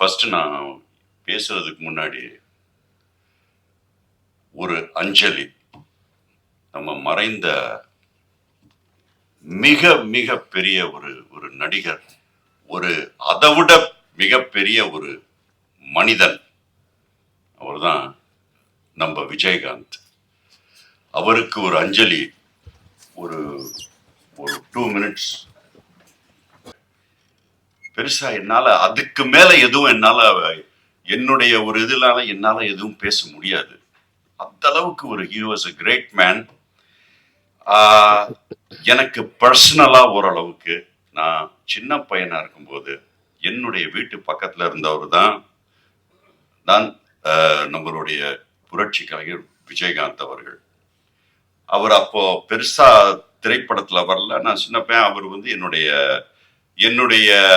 First நான் பேசுறதுக்கு முன்னாடி ஒரு அஞ்சலி நம்ம மறைந்த மிக மிக பெரிய ஒரு ஒரு நடிகர் ஒரு அதைவிட மிகப்பெரிய ஒரு மனிதன். அவர்தான் நம்ம விஜயகாந்த். அவருக்கு ஒரு அஞ்சலி ஒரு ஒரு டூ மினிட்ஸ் பெருசா என்னால அதுக்கு மேல எதுவும் என்னால என்னுடைய ஒரு இதனால என்னால எதுவும் பேச முடியாது. அந்த அளவுக்கு ஒரு he was a great man எனக்கு பர்சனலா ஓரளவுக்கு நான் சின்ன பையனா இருக்கும்போது என்னுடைய வீட்டு பக்கத்துல இருந்தவர் தான் தான் நம்மளுடைய புரட்சி கலைஞர் விஜயகாந்த் அவர்கள். அவர் அப்போ பெருசா திரைப்படத்துல வரல. நான் சின்ன பையன் அவர் வந்து என்னுடைய என்னுடைய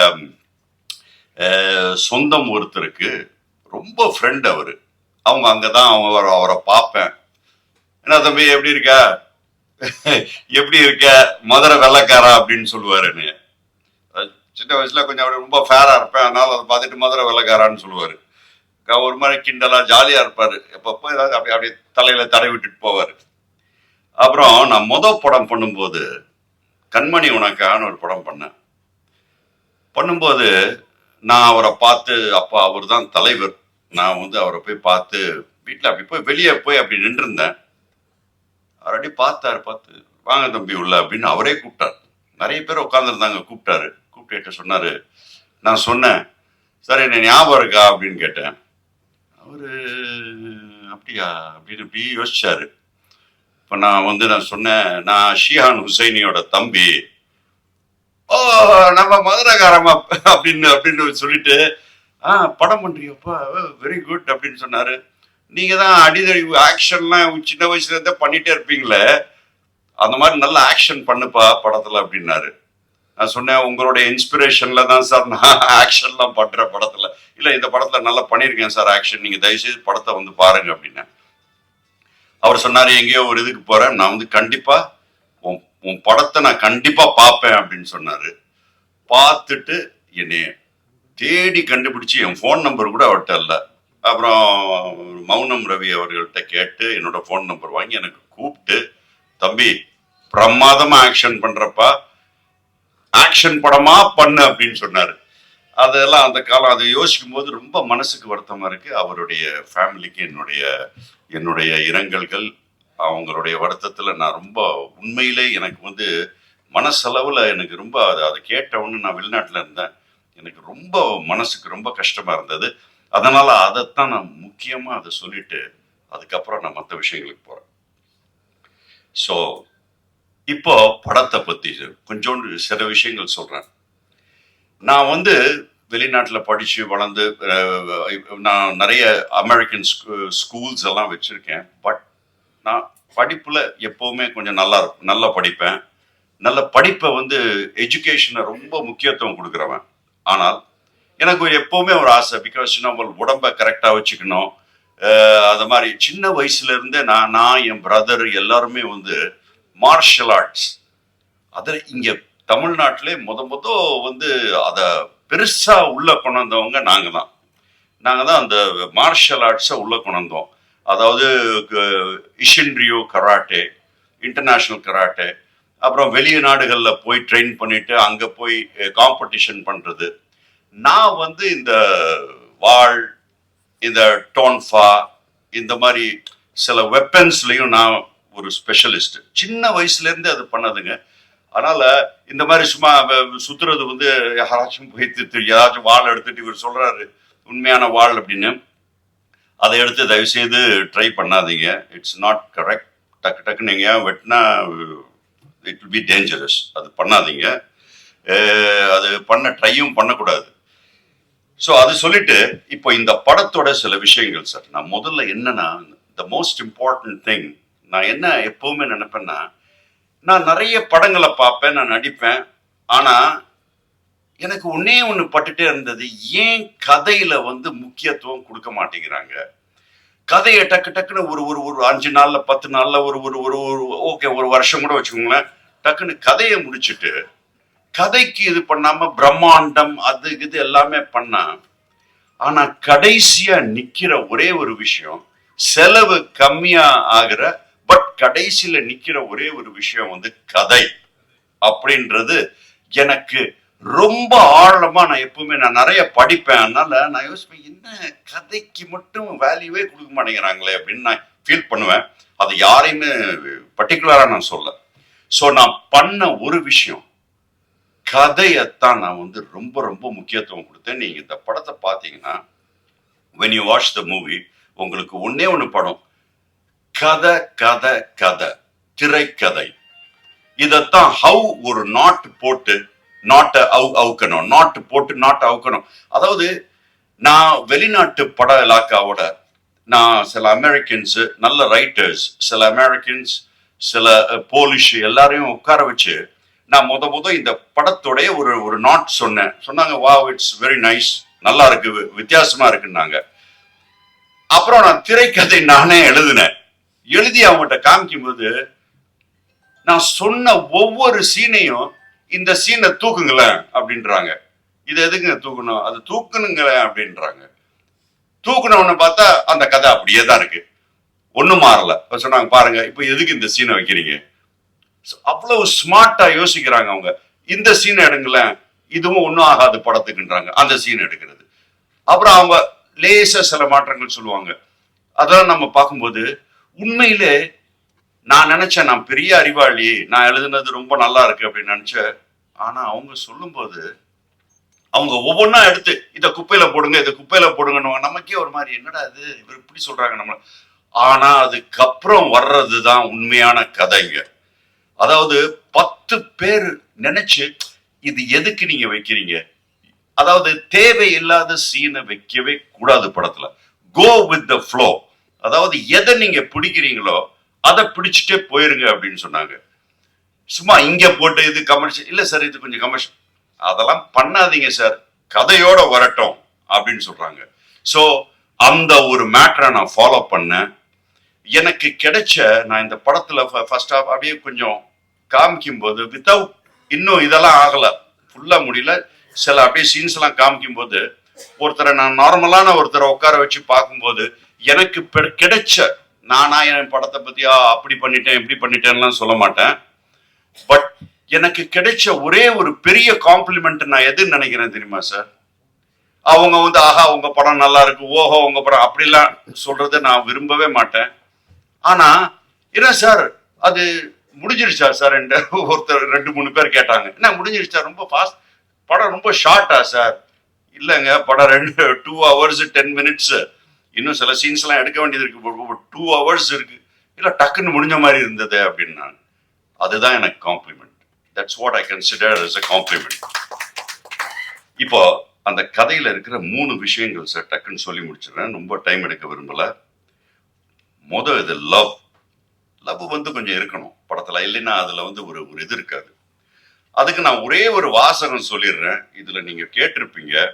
சொந்தம் ஒருத்தருக்கு ரொம்ப ஃப்ரெண்ட் அவர். அவங்க தான் அவங்க அவரை- அவரை பார்ப்பேன். என்ன தம்பி எப்படி இருக்க? எப்படி இருக்க? மதுரை வெள்ளக்காரா? அப்படின்னு சொல்லுவாருன்னு சின்ன வயசுல கொஞ்சம் அப்படி ரொம்ப ஃபேராக இருப்பேன். அதனால அதை பார்த்துட்டு மதுரை வெள்ளக்காரான்னு சொல்லுவார். க- ஒரு மாதிரி கிண்டலாக ஜாலியாக இருப்பார். எப்பப்போ ஏதாவது அப்படி அப்படியே தலையில் தடை விட்டுட்டு போவார். அப்புறம் நான் மொதல் படம் பண்ணும்போது கண்மணி உனக்கான ஒரு படம் பண்ணேன். பண்ணும்போது நான் அவரை பார்த்து அப்போ அவர் தான் தலைவர். நான் வந்து அவரை போய் பார்த்து வீட்டில் அப்படி போய் வெளியே போய் அப்படி நின்றுருந்தேன். அவர் அப்படி பார்த்தாரு பார்த்து வாங்க தம்பி உள்ள அப்படின்னு அவரே கூப்பிட்டார். நிறைய பேர் உட்காந்துருந்தாங்க கூப்பிட்டாரு. கூப்பிட்டு சொன்னாரு நான் சொன்னேன். சார் என்ன ஞாபகம் இருக்கா? அப்படின்னு கேட்டேன். அவர் அப்படியா? அப்படின்னு இப்படி யோசிச்சாரு. இப்போ நான் வந்து நான் சொன்னேன் நான் ஷியான் ஹுசைனியோட தம்பி. ஓ நம்ம மதுரகாரமா அப்படின்னு அப்படின்னு சொல்லிட்டு ஆ படம் பண்றியப்பா வெரி குட் அப்படின்னு சொன்னாரு. நீங்க தான் அடிதடி ஆக்ஷன்லாம் சின்ன வயசுல இருந்தே பண்ணிட்டே இருப்பீங்களே அந்த மாதிரி நல்ல ஆக்ஷன் பண்ணுப்பா படத்துல அப்படின்னாரு. நான் சொன்னேன் உங்களுடைய இன்ஸ்பிரேஷன்ல தான் சார் நான் ஆக்ஷன்லாம் பண்றேன் படத்துல. இல்ல இந்த படத்துல நல்லா பண்ணியிருக்கேன் சார் ஆக்ஷன் நீங்க தயவுசெய்து படத்தை வந்து பாருங்க அப்படின்னேன். அவர் சொன்னாரு எங்கேயோ ஒரு இதுக்கு போறேன் நான் வந்து கண்டிப்பா உன் படத்தை நான் கண்டிப்பா பார்ப்பேன் அப்படின்னு சொன்னாரு. பார்த்துட்டு என்னைய தேடி கண்டுபிடிச்சு என் ஃபோன் நம்பர் கூட அவர்கிட்ட இல்லை. அப்புறம் மௌனம் ரவி அவர்கள்ட்ட கேட்டு என்னோட ஃபோன் நம்பர் வாங்கி எனக்கு கூப்பிட்டு தம்பி பிரமாதமா ஆக்ஷன் பண்றப்பா. ஆக்ஷன் படமா பண்ணு அப்படின்னு சொன்னாரு. அதெல்லாம் அந்த காலம் அதை யோசிக்கும் போது ரொம்ப மனசுக்கு வருத்தமா இருக்கு. அவருடைய ஃபேமிலிக்கு என்னுடைய என்னுடைய இரங்கல்கள் அவங்களுடைய வருத்தத்துல நான் ரொம்ப உண்மையிலே எனக்கு வந்து மனசளவுல எனக்கு ரொம்ப அதை அதை கேட்ட நான் வெளிநாட்டில் இருந்தேன். எனக்கு ரொம்ப மனசுக்கு ரொம்ப கஷ்டமா இருந்தது. அதனால அதைத்தான் நான் முக்கியமா அதை சொல்லிட்டு அதுக்கப்புறம் நான் மற்ற விஷயங்களுக்கு போறேன். ஸோ இப்போ படத்தை பத்தி கொஞ்சோண்டு சில விஷயங்கள் சொல்றேன். நான் வந்து வெளிநாட்டில் படித்து வளர்ந்து நான் நிறைய அமெரிக்கன் ஸ்கூல்ஸ் எல்லாம் வச்சுருக்கேன். பட் நான் படிப்பில் எப்போவுமே கொஞ்சம் நல்லா இருக்கும் நல்லா படிப்பேன். நல்ல படிப்பை வந்து எஜுகேஷனை ரொம்ப முக்கியத்துவம் கொடுக்குறவன். ஆனால் எனக்கு எப்போவுமே ஒரு ஆசை பிகாஸ் நம்ம உடம்பை கரெக்டாக வச்சுக்கணும். அது மாதிரி சின்ன வயசுல இருந்தே நான் நான் என் பிரதர் எல்லாருமே வந்து மார்ஷல் ஆர்ட்ஸ் அதில் இங்கே தமிழ்நாட்டிலே முத முத வந்து அதை பெருசாக உள்ள கொண்டு வந்தவங்க நாங்கள் தான். நாங்கள் தான் அந்த மார்ஷல் ஆர்ட்ஸை உள்ள கொண்டு வந்தோம். அதாவது இஷின்ரியோ கராட்டே இன்டர்நேஷ்னல் கராட்டே அப்புறம் வெளிய நாடுகளில் போய் ட்ரெயின் பண்ணிட்டு அங்கே போய் காம்படிஷன் பண்ணுறது நான் வந்து இந்த வாழ் இந்த டோன்ஃபா இந்த மாதிரி சில வெப்பன்ஸ்லையும் நான் ஒரு ஸ்பெஷலிஸ்ட் சின்ன வயசுலேருந்து அது பண்ணதுங்க. அதனால இந்த மாதிரி சும்மா சுற்றுறது வந்து யாராச்சும் போய் ஏதாச்சும் வாழ் எடுத்துட்டு இவர் சொல்றாரு உண்மையான வாள் அப்படின்னு. அதை எடுத்து தயவு செய்து ட்ரை பண்ணாதீங்க. இட்ஸ் நாட் கரெக்ட் டக்கு டக்கு நீங்கள் வெட்டினா இட் வில் பி டேஞ்சரஸ் அது பண்ணாதீங்க. அது பண்ண ட்ரையும் பண்ணக்கூடாது. ஸோ அது சொல்லிட்டு இப்போ இந்த படத்தோட சில விஷயங்கள் சார் நான் முதல்ல என்னன்னா த மோஸ்ட் இம்பார்ட்டன்ட் திங் நான் என்ன எப்பவுமே நினைப்பேன்னா நான் நிறைய படங்களை பார்ப்பேன் நான் நடிப்பேன். ஆனால் எனக்கு ஒன்னே ஒன்று பட்டுட்டே இருந்தது ஏன் கதையில வந்து முக்கியத்துவம் கொடுக்க மாட்டேங்கிறாங்க? கதையை டக்கு டக்குன்னு ஒரு ஒரு ஒரு அஞ்சு நாள்ல பத்து நாள்ல ஒரு ஒரு ஒரு ஒரு ஓகே ஒரு வருஷம் கூட வச்சுக்கோங்களேன். டக்குன்னு கதையை முடிச்சுட்டு கதைக்கு இது பண்ணாம பிரம்மாண்டம் அது இது எல்லாமே பண்ணா ஆனா கடைசியா நிக்கிற ஒரே ஒரு விஷயம் செலவு கம்மியா ஆகிற பட் கடைசியில நிக்கிற ஒரே ஒரு விஷயம் வந்து கதை. அப்படின்றது எனக்கு ரொம்ப ஆழமா நான் எப்பவுமே நான் நிறைய படிப்பேன். அதனால நான் யோசிப்பேன் என்ன கதைக்கு மட்டும் வேல்யூவே கொடுக்க மாட்டேங்கிறாங்களே அப்படின்னு நான் ஃபீல் பண்ணுவேன். அது யாரையுமே பர்டிகுலரா நான் சொல்ல ஸோ நான் பண்ண ஒரு விஷயம் கதையத்தான் நான் வந்து ரொம்ப ரொம்ப முக்கியத்துவம் கொடுத்தேன். நீங்க இந்த படத்தை பார்த்தீங்கன்னா when you watch the movie உங்களுக்கு ஒன்னே ஒன்று படம். கதை கதை கதை திரைக்கதை. இதைத்தான் ஹவு ஒரு நாட் போட்டு நாட்டை அவு அவுக்கணும். நாட்டு போட்டு நாட்டை அவுக்கணும். அதாவது நான் வெளிநாட்டு பட இலாக்காவோட நான் சில அமெரிக்கன்ஸ் நல்ல ரைட்டர்ஸ் சில அமெரிக்கன்ஸ் சில போலிஷ் எல்லாரையும் உட்கார வச்சு நான் முத முத இந்த படத்துடைய ஒரு ஒரு நாட் சொன்னேன். சொன்னாங்க வா இட்ஸ் வெரி நைஸ் நல்லா இருக்கு வித்தியாசமா இருக்குன்னாங்க. அப்புறம் நான் திரைக்கதை நானே எழுதினேன். எழுதி அவங்ககிட்ட காமிக்கும்போது நான் சொன்ன ஒவ்வொரு சீனையும் இந்த சீனை தூக்குங்களேன் அப்படின்றாங்க. இது எதுக்குங்க தூக்கணும்? அது தூக்கணுங்களேன் அப்படின்றாங்க. தூக்கணும்னு பார்த்தா அந்த கதை அப்படியே தான் இருக்கு. ஒன்றும் மாறல. இப்போ சொன்னாங்க பாருங்க இப்போ எதுக்கு இந்த சீனை வைக்கிறீங்க? அவ்வளவு ஸ்மார்ட்டா யோசிக்கிறாங்க அவங்க. இந்த சீனை எடுங்களேன் இதுவும் ஒன்றும் ஆகாது படத்துக்குன்றாங்க. அந்த சீன் எடுக்கிறது. அப்புறம் அவங்க லேசா சில மாற்றங்கள் சொல்லுவாங்க. அதெல்லாம் நம்ம பார்க்கும்போது உண்மையிலே நான் நினைச்சேன் நான் பெரிய அறிவாளி நான் எழுதுனது ரொம்ப நல்லா இருக்கு அப்படின்னு நினைச்சேன். ஆனா அவங்க சொல்லும்போது அவங்க ஒவ்வொன்றா எடுத்து இதை குப்பையில போடுங்க இதை குப்பையில போடுங்கன்னு நமக்கே ஒரு மாதிரி என்னடா இது? இவர் இப்படி சொல்றாங்க நம்மள. ஆனா அதுக்கப்புறம் வர்றதுதான் உண்மையான கதைங்க. அதாவது பத்து பேர் நினைச்சு இது எதுக்கு நீங்க வைக்கிறீங்க? அதாவது தேவையில்லாத சீனை வைக்கவே கூடாது படத்துல. கோ வித் த ஃப்ளோ அதாவது எதை நீங்க பிடிக்கிறீங்களோ அதை பிடிச்சிட்டே போயிருங்க அப்படின்னு சொன்னாங்க. சும்மா இங்க போட்டு இது கமர்ஷியல் இல்ல சார் இது கொஞ்சம் கமர்ஷியல் அதெல்லாம் பண்ணாதீங்க சார் கதையோட வரட்டும் அப்படின்னு சொல்றாங்க. ஸோ அந்த ஒரு மேட்டரை நான் ஃபாலோ பண்ணேன். எனக்கு கிடைச்ச நான் இந்த படத்துல ஃபர்ஸ்ட் ஆஃப் அப்படியே கொஞ்சம் காமிக்கும் போது வித்தவுட் இன்னும் இதெல்லாம் ஆகல. ஃபுல்லா முடியல. சில அப்படியே சீன்ஸ் எல்லாம் காமிக்கும் போது ஒருத்தரை நான் நார்மலான ஒருத்தரை உட்கார வச்சு பார்க்கும்போது எனக்கு கிடைச்ச நானா என் படத்தை பத்தி அப்படி பண்ணிட்டேன் இப்படி பண்ணிட்டேன்லாம் சொல்ல மாட்டேன். பட் எனக்கு கிடைச்ச ஒரே ஒரு பெரிய காம்ப்ளிமெண்ட் நான் எதுன்னு நினைக்கிறேன் தெரியுமா சார் அவங்க வந்து ஆஹா உங்க படம் நல்லா இருக்கு ஓஹோ உங்க படம் அப்படிலாம் சொல்றத நான் விரும்பவே மாட்டேன். ஆனா என்ன சார் அது முடிஞ்சிருச்சா சார் என்ற ஒருத்தர் ரெண்டு மூணு பேர் கேட்டாங்க. என்ன முடிஞ்சிருச்சா? ரொம்ப ஃபாஸ்ட் படம் ரொம்ப ஷார்ட்டா சார் இல்லைங்க படம் ரெண்டு டூ ஹவர்ஸ் டென் மினிட்ஸ் இன்னும் சில சீன்ஸ்லாம் எடுக்க வேண்டியது இருக்கு. டூ ஹவர்ஸ் இருக்கு. இல்லை டக்குன்னு முடிஞ்ச மாதிரி இருந்தது அப்படின்னாங்க. அதுதான் எனக்கு compliment that's what I consider is a compliment இப்போ அந்த கதையில் இருக்கிற மூணு விஷயங்கள் சார் டக்குன்னு சொல்லி முடிச்சிடுறேன். ரொம்ப டைம் எடுக்க விரும்பலை. முத இது லவ் லவ் வந்து கொஞ்சம் இருக்கணும். படத்தில் இல்லைன்னா அதில் வந்து ஒரு ஒரு இது இருக்காது. அதுக்கு நான் ஒரே ஒரு வாசகம் சொல்லிடுறேன். இதில் நீங்கள் கேட்டிருப்பீங்க.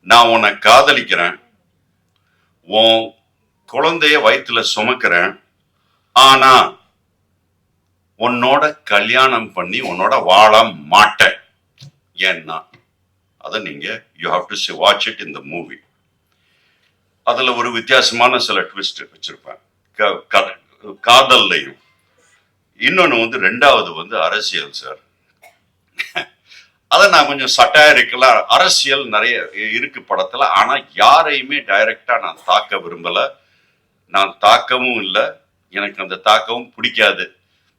நான் உன்னை காதலிக்கிறேன். உன் குழந்தைய வயிற்றுல சுமக்கிறேன். ஆனா உன்னோட கல்யாணம் பண்ணி உன்னோட வாழ மாட்டேன். ஏன்னா அதை நீங்க you have to see watch it in the movie அதுல ஒரு வித்தியாசமான சில ட்விஸ்ட் வச்சிருப்பேன். க- க- காதல்லையும். இன்னொன்னு வந்து ரெண்டாவது வந்து அரசியல் சார் அதை நான் கொஞ்சம் சட்டாயிருக்கலாம் அரசியல் நிறைய இருக்கு படத்துல. ஆனா யாரையுமே டைரக்டா நான் தாக்க விரும்பல. நான் தாக்கவும் இல்லை. எனக்கு அந்த தாக்கவும் பிடிக்காது.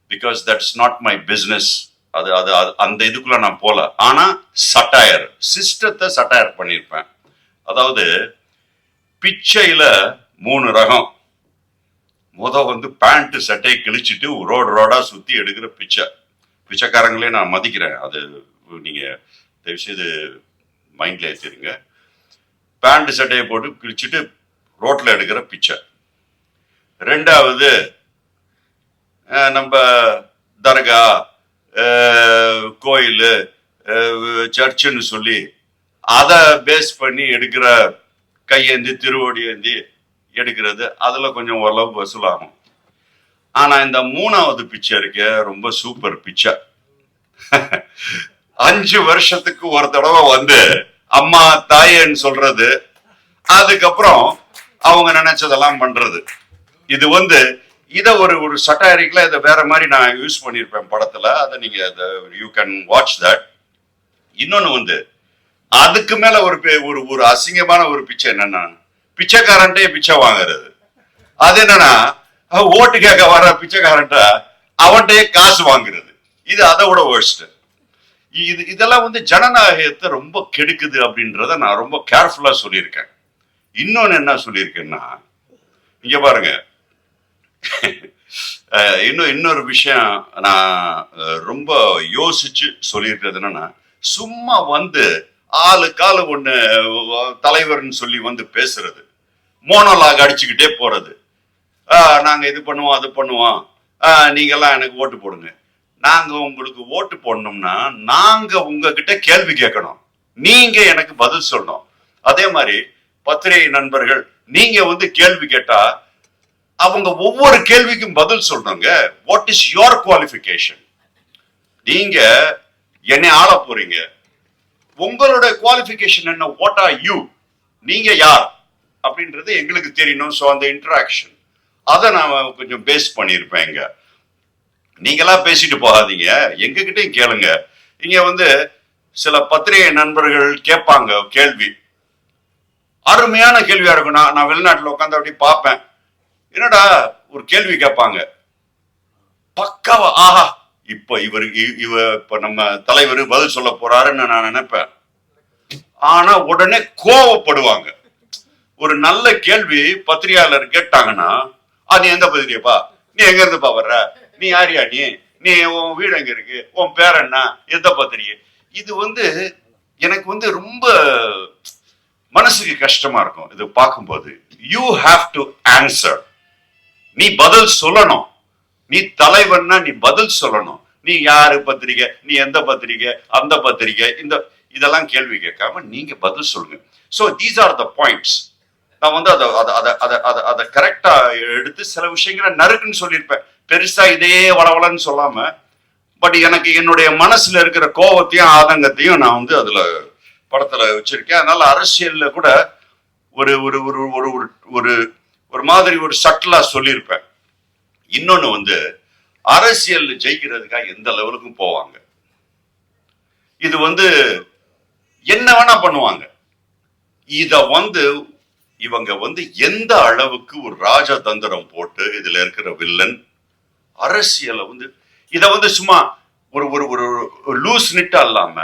Because that's not my business அது அது அது- அந்த இதுக்குள்ள நான் போல. ஆனா சட்டாயர் சிஸ்டத்தை சட்டாயர் பண்ணியிருப்பேன் அதாவது பிச்சையில மூணு ரகம். முத வந்து பேண்ட் சட்டையை கிழிச்சிட்டு ரோடு ரோடா சுத்தி எடுக்கிற பிச்சை. பிச்சைக்காரங்களே நான் மதிக்கிறேன். அது நீங்கள் தயவுசெய்து மைண்டில் ஏற்றிடுங்க பேண்ட் சட்டையை போட்டு கிழிச்சிட்டு ரோட்டில் எடுக்கிற பிச்சை. ரெண்டாவது நம்ம தர்கா கோயில் சர்ச்சுன்னு சொல்லி அதை பேஸ் பண்ணி எடுக்கிற கையேந்தி திருவோடி ஏந்தி எடுக்கிறது. அதில் கொஞ்சம் ஓரளவுக்கு வசூலாகும் ஆனால் இந்த மூணாவது பிச்சை ரொம்ப சூப்பர் பிச்சை. அஞ்சு வருஷத்துக்கு ஒரு தடவை வந்து அம்மா தாயேன்னு சொல்றது அதுக்கப்புறம் அவங்க நினைச்சதெல்லாம் பண்றது. இது வந்து இத ஒரு ஒரு சட்டாரிக்கல இதை வேற மாதிரி நான் யூஸ் பண்ணியிருப்பேன் படத்துல. அதை நீங்க யூ கேன் வாட்ச் தட் இன்னொன்னு வந்து அதுக்கு மேல ஒரு ஒரு ஒரு அசிங்கமான ஒரு பிச்சை என்னன்னா பிச்சைக்காரன்ட்டே பிச்சை வாங்குறது. அது என்னன்னா ஓட்டு கேட்க வர பிச்சைக்காரன்ட்ட அவன்கிட்டயே காசு வாங்குறது. இது அதை விட worst. இது இதெல்லாம் வந்து ஜனநாயகத்தை ரொம்ப கெடுக்குது அப்படின்றத நான் ரொம்ப கேர்ஃபுல்லாக சொல்லியிருக்கேன். இன்னொன்று என்ன சொல்லியிருக்கேன்னா இங்கே பாருங்க. இன்னும் இன்னொரு விஷயம் நான் ரொம்ப யோசிச்சு சொல்லியிருக்கிறது என்னன்னா சும்மா வந்து ஆளு காலு ஒன்று தலைவர்னு சொல்லி வந்து பேசுறது. மோனோலாக் அடிச்சுக்கிட்டே போறது. நாங்கள் இது பண்ணுவோம் அது பண்ணுவோம். நீங்கள்லாம் எனக்கு ஓட்டு போடுங்க. நாங்க உங்களுக்கு ஓட்டு போடணும்னா நாங்க உங்ககிட்ட கேள்வி கேட்கணும். நீங்க எனக்கு பதில் சொல்லணும். அதே மாதிரி பத்திரிகை நண்பர்கள் நீங்க வந்து கேள்வி கேட்டா அவங்க ஒவ்வொரு கேள்விக்கும் பதில் சொல்றாங்க வாட் இஸ் யோர் குவாலிஃபிகேஷன் நீங்க என்னை ஆள போறீங்க. உங்களோட குவாலிஃபிகேஷன் என்ன? வாட் ஆர் யூ நீங்க யார்? அப்படின்றது எங்களுக்கு தெரியணும். ஸோ அந்த இன்ட்ராக்ஷன் அதை நான் கொஞ்சம் பேஸ் பண்ணியிருப்பேன் இங்கே நீங்களா பேசிட்டு போகாதீங்க. எங்ககிட்டயும் கேளுங்க. இங்க வந்து சில பத்திரிகை நண்பர்கள் கேட்பாங்க கேள்வி. அருமையான கேள்வியா இருக்கும் நான் நான் வெளிநாட்டுல உட்காந்து அப்படி பார்ப்பேன். என்னடா ஒரு கேள்வி கேட்பாங்க. பக்காவா ஆஹா இப்ப இவர் இவ இப்ப நம்ம தலைவர் பதில் சொல்ல போறாருன்னு நான் நினைப்பேன். ஆனா உடனே கோவப்படுவாங்க. ஒரு நல்ல கேள்வி பத்திரிகையாளர் கேட்டாங்கன்னா அது எந்த பத்திரிகைப்பா? நீ எங்க இருந்துப்பா வர்ற? நீ யாரியா நீ? நீ உன் வீடு எங்க இருக்கு? உன் பேர் என்ன? எந்த பத்திரிகை இது வந்து எனக்கு வந்து ரொம்ப மனசுக்கு கஷ்டமா இருக்கும் இது பார்க்கும்போது. யூ ஹாவ் டு ஆன்சர் நீ பதில் சொல்லணும். நீ தலைவன்னா நீ பதில் சொல்லணும். நீ யாரு பத்திரிகை? நீ எந்த பத்திரிகை? அந்த பத்திரிகை? இந்த இதெல்லாம் கேள்வி கேட்காம நீங்க பதில் சொல்லுங்க. So these are the points நான் வந்து அதை அதை அதை அதை அதை அதை கரெக்டா எடுத்து சில விஷயங்களை நறுக்குன்னு சொல்லியிருப்பேன். பெருசா இதே வளவலன்னு சொல்லாம பட் எனக்கு என்னுடைய மனசுல இருக்கிற கோபத்தையும் ஆதங்கத்தையும் நான் வந்து அதுல படத்துல வச்சிருக்கேன். அதனால அரசியல்ல கூட ஒரு ஒரு ஒரு ஒரு ஒரு ஒரு ஒரு மாதிரி ஒரு சட்டலா சொல்லியிருப்பேன். இன்னொன்னு வந்து அரசியல் ஜெயிக்கிறதுக்காக எந்த லெவலுக்கும் போவாங்க. இது வந்து என்ன வேணா பண்ணுவாங்க. இத வந்து இவங்க வந்து எந்த அளவுக்கு ஒரு ராஜதந்திரம் போட்டு இதுல இருக்கிற வில்லன் அரசியலை வந்து இதை வந்து சும்மா ஒரு ஒரு ஒரு லூஸ் நிட்டா இல்லாம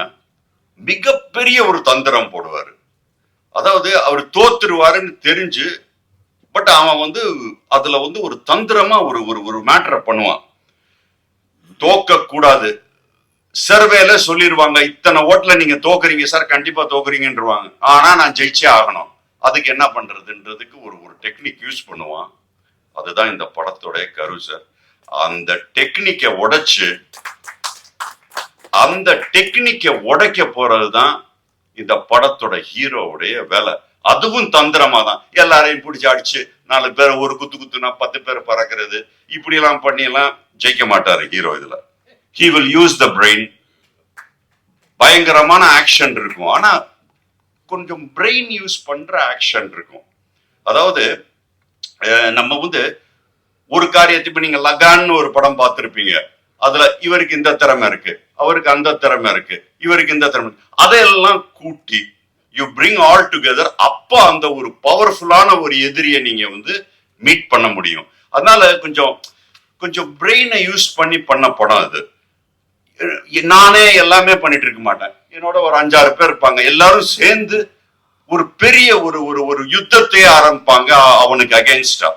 மிகப்பெரிய ஒரு தந்திரம் போடுவாரு. அதாவது அவர் தோத்துருவாருன்னு தெரிஞ்சு பட் அவன் வந்து அதுல வந்து ஒரு தந்திரமா ஒரு ஒரு ஒரு மேட்டரை பண்ணுவான். தோக்க கூடாது சர்வேல சொல்லிடுவாங்க இத்தனை ஓட்டுல நீங்க தோக்குறீங்க சார் கண்டிப்பா தோக்குறீங்கன்றவாங்க. ஆனா நான் ஜெயிச்சே ஆகணும். அதுக்கு என்ன பண்றதுன்றதுக்கு ஒரு ஒரு டெக்னிக் யூஸ் பண்ணுவான். அதுதான் இந்த படத்தோடைய கரு சார் அந்த டெக்னிக்கை உடைச்சு அந்த டெக்னிக்கை உடைக்க போறதுதான் இந்த படத்தோட ஹீரோவுடைய வேலை. அதுவும் தந்திரமா தான் எல்லாரையும் பிடிச்சி அடிச்சு நாலு பேர் ஒரு குத்து குத்துனா பத்து பேர் பறக்கிறது. இப்படி எல்லாம் பண்ணியெல்லாம் ஜெயிக்க மாட்டாரு ஹீரோ இதுல. He will use the brain பயங்கரமான ஆக்ஷன் இருக்கும். ஆனா கொஞ்சம் பிரெயின் யூஸ் பண்ற ஆக்ஷன் இருக்கும். அதாவது நம்ம வந்து ஒரு காரியத்தை இப்ப நீங்க லகான்னு ஒரு படம் பார்த்திருப்பீங்க. அதுல இவருக்கு இந்த திறமை இருக்கு அவருக்கு அந்த திறமை இருக்கு இவருக்கு இந்த திறமை அதையெல்லாம் கூட்டி யூ பிரிங் ஆல் டுகெதர் அப்ப அந்த ஒரு பவர்ஃபுல்லான ஒரு எதிரியை நீங்க வந்து மீட் பண்ண முடியும். அதனால கொஞ்சம் கொஞ்சம் பிரெயினை யூஸ் பண்ணி பண்ண படம் அது. நானே எல்லாமே பண்ணிட்டு இருக்க மாட்டேன். என்னோட ஒரு அஞ்சாறு பேர் இருப்பாங்க. எல்லாரும் சேர்ந்து ஒரு பெரிய ஒரு ஒரு ஒரு யுத்தத்தையே ஆரம்பிப்பாங்க அவனுக்கு அகேன்ஸ்டா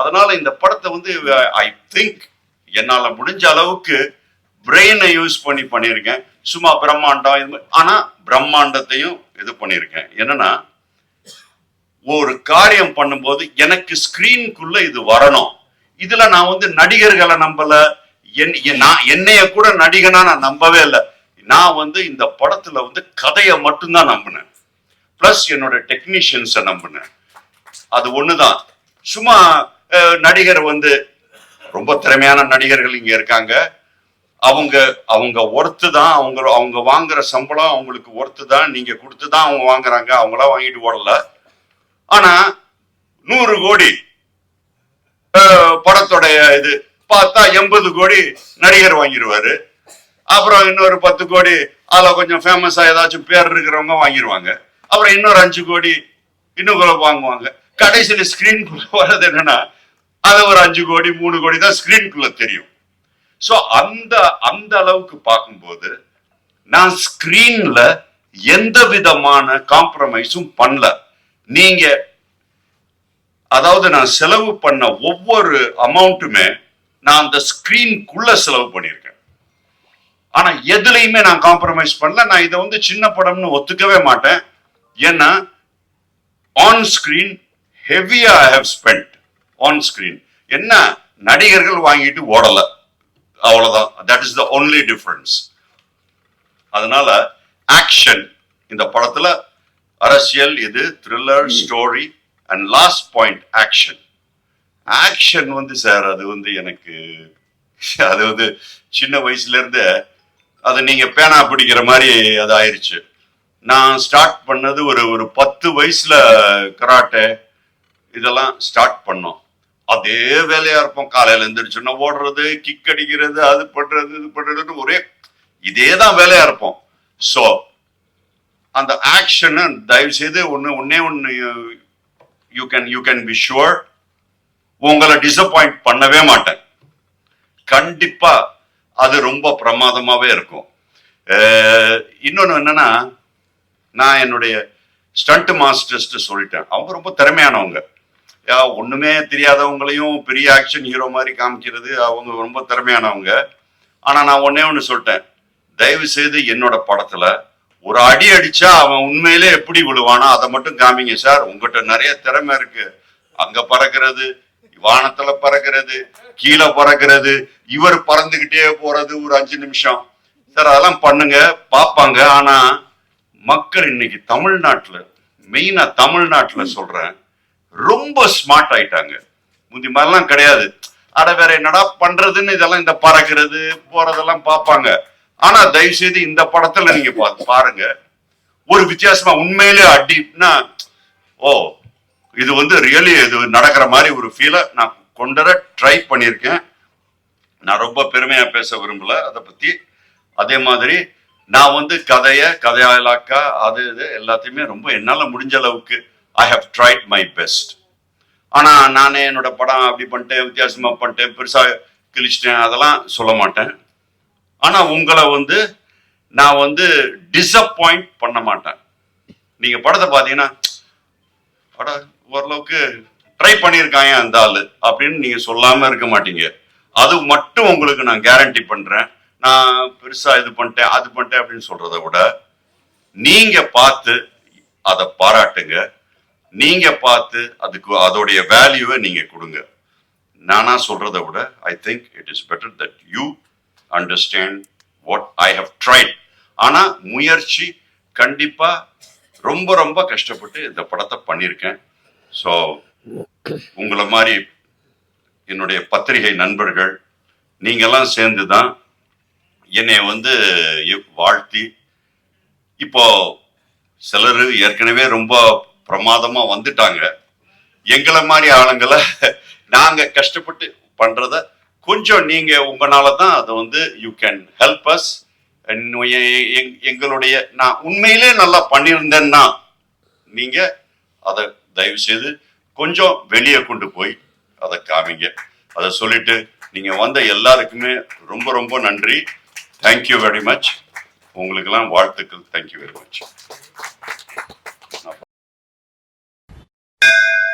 அதனால இந்த படத்தை வந்து ஐ திங்க் என்னால முடிஞ்ச அளவுக்கு பிரெயினை யூஸ் பண்ணி பண்ணியிருக்கேன். சும்மா பிரம்மாண்டம் இது மாதிரி. ஆனா பிரம்மாண்டத்தையும் இது பண்ணியிருக்கேன். என்னன்னா ஒரு காரியம் பண்ணும்போது எனக்கு ஸ்கிரீனுக்குள்ள இது வரணும். இதுல நான் வந்து நடிகர்களை நம்பல. என் நான் என்னைய கூட நடிகனா நான் நம்பவே இல்லை. நான் வந்து இந்த படத்துல வந்து கதையை மட்டும்தான் நம்பினேன். பிளஸ் என்னோட டெக்னீஷியன்ஸை நம்பினேன். அது ஒண்ணுதான். சும்மா நடிகர் வந்து ரொம்ப திறமையான நடிகர்கள் இங்க இருக்காங்க. அவங்க அவங்க ஒர்த்து தான் அவங்க அவங்க வாங்குற சம்பளம் அவங்களுக்கு ஒர்த்து தான் நீங்க கொடுத்து தான் அவங்க வாங்குறாங்க. அவங்களா வாங்கிட்டு ஓடல. ஆனா நூறு கோடி அஹ், படத்தோடைய இது பார்த்தா எண்பது கோடி நடிகர் வாங்கிடுவாரு அப்புறம் இன்னொரு பத்து கோடி அதுல கொஞ்சம் ஃபேமஸாக ஏதாச்சும் பேர் இருக்கிறவங்க வாங்கிடுவாங்க அப்புறம் இன்னொரு அஞ்சு கோடி இன்னும் கூட வாங்குவாங்க. கடைசியில் ஸ்கிரீன் வர்றது என்னன்னா அது ஒரு அஞ்சு கோடி மூணு கோடி தான் ஸ்கிரீனுக்குள்ள தெரியும். ஸோ அந்த அந்த அளவுக்கு பார்க்கும்போது நான் ஸ்கிரீன்ல எந்த விதமான காம்ப்ரமைஸும் பண்ணல. நீங்க அதாவது நான் செலவு பண்ண ஒவ்வொரு அமௌண்ட்டுமே நான் அந்த ஸ்கிரீனுக்குள்ள செலவு பண்ணியிருக்கேன். ஆனா எதுலையுமே நான் காம்ப்ரமைஸ் பண்ணல. நான் இதை வந்து சின்ன படம்னு ஒத்துக்கவே மாட்டேன். ஏன்னா ஆன் ஸ்கிரீன் ஹெவியா I have spend on screen என்ன? நடிகர்கள் வாங்கிட்டு ஓடல. அவ்வளவுதான். That is the only difference அதனால ஆக்ஷன் இந்த படத்துல அரசியல் இது thriller story and last point action action வந்து சார் அது வந்து எனக்கு அது வந்து சின்ன வயசுல இருந்து அது நீங்க பேனா பிடிக்கிற மாதிரி அது ஆயிருச்சு. நான் ஸ்டார்ட் பண்ணது ஒரு ஒரு பத்து வயசுல கராட்டே இதெல்லாம் ஸ்டார்ட் பண்ணோம். அதே வேலையா இருப்போம். காலையில எந்திரிச்சோன்னா ஓடுறது கிக் அடிக்கிறது அது பண்றது இது பண்றதுன்னு ஒரே இதே தான் வேலையா இருப்போம். ஸோ அந்த ஆக்ஷன் தயவு செய்து ஒன்று ஒன்னே ஒன்று you can you can be sure உங்களை டிசப்பாயிண்ட் பண்ணவே மாட்டேன். கண்டிப்பா அது ரொம்ப பிரமாதமாவே இருக்கும். இன்னொன்று என்னன்னா நான் என்னுடைய ஸ்டண்ட் மாஸ்டர்ஸ்ட்டு சொல்லிட்டேன். அவங்க ரொம்ப திறமையானவங்க. ஒண்ணுமே தெரியாதவங்களையும் பெரிய ஆக்ஷன் ஹீரோ மாதிரி காமிக்கிறது அவங்க ரொம்ப திறமையானவங்க. ஆனா நான் ஒன்னே ஒன்று சொல்லிட்டேன். தயவு செய்து என்னோட படத்துல ஒரு அடி அடிச்சா அவன் உண்மையிலே எப்படி விழுவானா அதை மட்டும் காமிங்க சார். உங்ககிட்ட நிறைய திறமை இருக்கு. அங்க பறக்கிறது வானத்துல பறக்கிறது கீழே பறக்கிறது இவர் பறந்துகிட்டே போறது ஒரு அஞ்சு நிமிஷம். சார் அதெல்லாம் பண்ணுங்க பார்ப்பாங்க. ஆனா மக்கள் இன்னைக்கு தமிழ்நாட்டுல மெயினா தமிழ்நாட்டுல சொல்றேன். ரொம்ப ஸ்மார்ட் ஆயிட்டாங்க. முந்தி மாதிரிலாம் கிடையாது. அட வேற என்னடா பண்றதுன்னு இதெல்லாம் இந்த பறக்கிறது போறதெல்லாம் பார்ப்பாங்க. ஆனா தயவு செய்து இந்த படத்துல நீங்க பார்த்து பாருங்க. ஒரு வித்தியாசமா உண்மையிலே அடினா ஓ இது வந்து ரியலி இது நடக்கிற மாதிரி ஒரு ஃபீலை நான் கொண்டு வர ட்ரை பண்ணியிருக்கேன். நான் ரொம்ப பெருமையா பேச விரும்பல அதை பத்தி. அதே மாதிரி நான் வந்து கதைய கதையாலாக்கா அது இது எல்லாத்தையுமே ரொம்ப என்னால முடிஞ்ச அளவுக்கு I have tried my best ஆனா நானே என்னோட படம் அப்படி பண்ணிட்டேன் வித்தியாசமா பண்ணிட்டேன் பெருசா கிழிச்சிட்டேன் அதெல்லாம் சொல்ல மாட்டேன். ஆனா உங்களை வந்து நான் வந்து டிசப்பாயிண்ட் பண்ண மாட்டேன். நீங்க படத்தை பார்த்தீங்கன்னா படம் ஓரளவுக்கு ட்ரை பண்ணியிருக்காங்க அந்த ஆளு? அப்படின்னு நீங்க சொல்லாம இருக்க மாட்டீங்க. அது மட்டும் உங்களுக்கு நான் கேரண்டி பண்றேன். நான் பெருசா இது பண்ணிட்டேன் அது பண்ணிட்டேன் அப்படின்னு சொல்றதை விட நீங்க பார்த்து அதை பாராட்டுங்க. நீங்க பார்த்து அதுக்கு அதோடைய வேல்யூவை நீங்க கொடுங்க. நானா சொல்றதை விட I think it is better that you understand what I have tried ஆனா முயற்சி கண்டிப்பா ரொம்ப ரொம்ப கஷ்டப்பட்டு இந்த படத்தை பண்ணியிருக்கேன். ஸோ உங்களை மாதிரி என்னுடைய பத்திரிகை நண்பர்கள் நீங்கெல்லாம் சேர்ந்து தான் என்னை வந்து வாழ்த்தி இப்போ சிலர் ஏற்கனவே ரொம்ப பிரமாதமா வந்துட்டாங்க. எங்களை மாதிரி ஆளுங்களை நாங்க கஷ்டப்பட்டு பண்றத கொஞ்சம் நீங்க உங்களால தான் அதை வந்து யூ கேன் ஹெல்ப் அஸ் எங்களுடைய நான் உண்மையிலே நல்லா பண்ணியிருந்தேன்னா நீங்க அதை தயவு செய்து கொஞ்சம் வெளியே கொண்டு போய் அதை காமிங்க. அதை சொல்லிட்டு நீங்க வந்த எல்லாருக்குமே ரொம்ப ரொம்ப நன்றி. தேங்க்யூ வெரி மச் உங்களுக்கெல்லாம் வாழ்த்துக்கள். Thank you very much you